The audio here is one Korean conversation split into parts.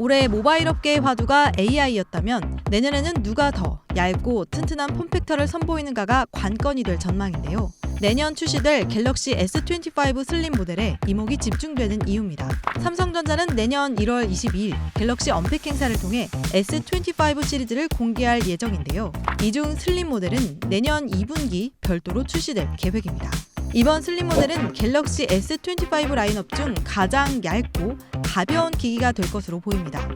올해 모바일 업계의 화두가 AI였다면 내년에는 누가 더 얇고 튼튼한 폼팩터를 선보이는가가 관건이 될 전망인데요. 내년 출시될 갤럭시 S25 슬림 모델에 이목이 집중되는 이유입니다. 삼성전자는 내년 1월 22일 갤럭시 언팩 행사를 통해 S25 시리즈를 공개할 예정인데요. 이 중 슬림 모델은 내년 2분기 별도로 출시될 계획입니다. 이번 슬림 모델은 갤럭시 S25 라인업 중 가장 얇고 가벼운 기기가 될 것으로 보입니다.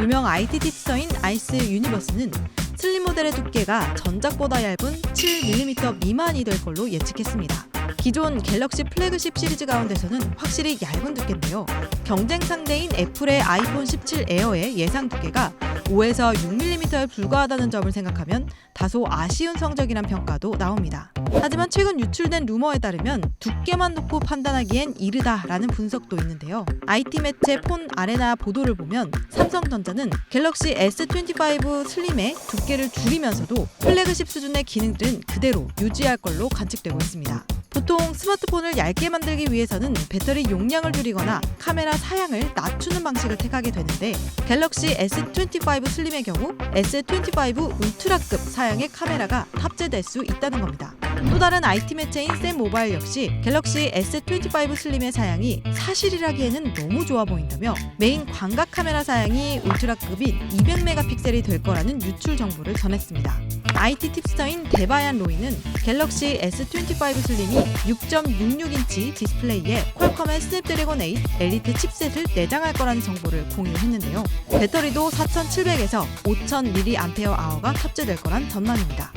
유명 IT 팁서인 아이스 유니버스는 슬림 모델의 두께가 전작보다 얇은 7mm 미만이 될 걸로 예측했습니다. 기존 갤럭시 플래그십 시리즈 가운데서는 확실히 얇은 두께인데요. 경쟁 상대인 애플의 아이폰 17 에어의 예상 두께가 5에서 6mm에 불과하다는 점을 생각하면 다소 아쉬운 성적이란 평가도 나옵니다. 하지만 최근 유출된 루머에 따르면 두께만 놓고 판단하기엔 이르다라는 분석도 있는데요. IT 매체 폰 아레나 보도를 보면 삼성전자는 갤럭시 S25 슬림의 두께를 줄이면서도 플래그십 수준의 기능들은 그대로 유지할 걸로 관측되고 있습니다. 보통 스마트폰을 얇게 만들기 위해서는 배터리 용량을 줄이거나 카메라 사양을 낮추는 방식을 택하게 되는데 갤럭시 S25 슬림의 경우 S25 울트라급 사양의 카메라가 탑재될 수 있다는 겁니다. 또 다른 IT 매체인 샘 모바일 역시 갤럭시 S25 슬림의 사양이 사실이라기에는 너무 좋아 보인다며 메인 광각 카메라 사양이 울트라급인 200메가픽셀이 될 거라는 유출 정보를 전했습니다. IT 팁스터인 데바얀 로이는 갤럭시 S25 슬림이 6.66인치 디스플레이에 퀄컴의 스냅드래곤 8 엘리트 칩셋을 내장할 거라는 정보를 공유했는데요. 배터리도 4,700에서 5,000mAh가 탑재될 거란 전망입니다.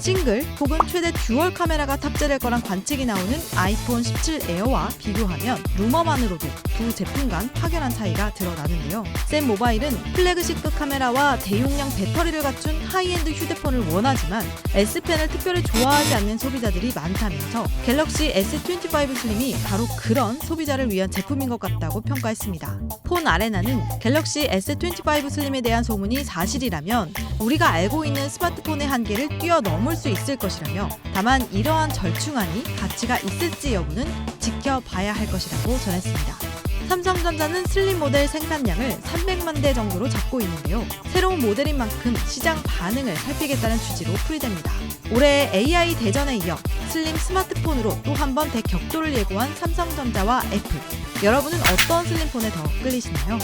싱글 혹은 최대 듀얼 카메라가 탑재될 거란 관측이 나오는 아이폰 17 에어와 비교하면 루머만으로도 두 제품 간 확연한 차이가 드러나는데요. 샘 모바일은 플래그십급 카메라와 대용량 배터리를 갖춘 하이엔드 휴대폰을 원하지만 S펜을 특별히 좋아하지 않는 소비자들이 많다면서 갤럭시 S25 슬림이 바로 그런 소비자를 위한 제품인 것 같다고 평가했습니다. 폰 아레나는 갤럭시 S25 슬림에 대한 소문이 사실이라면 우리가 알고 있는 스마트폰의 한계를 뛰어넘을 수 있을 것이라며 다만 이러한 절충안이 가치가 있을지 여부는 지켜봐야 할 것이라고 전했습니다. 삼성전자는 슬림 모델 생산량을 300만 대 정도로 잡고 있는데요. 새로운 모델인 만큼 시장 반응을 살피겠다는 취지로 풀이됩니다. 올해 AI 대전에 이어 슬림 스마트폰으로 또 한 번 대격돌을 예고한 삼성전자와 애플. 여러분은 어떤 슬림폰에 더 끌리시나요?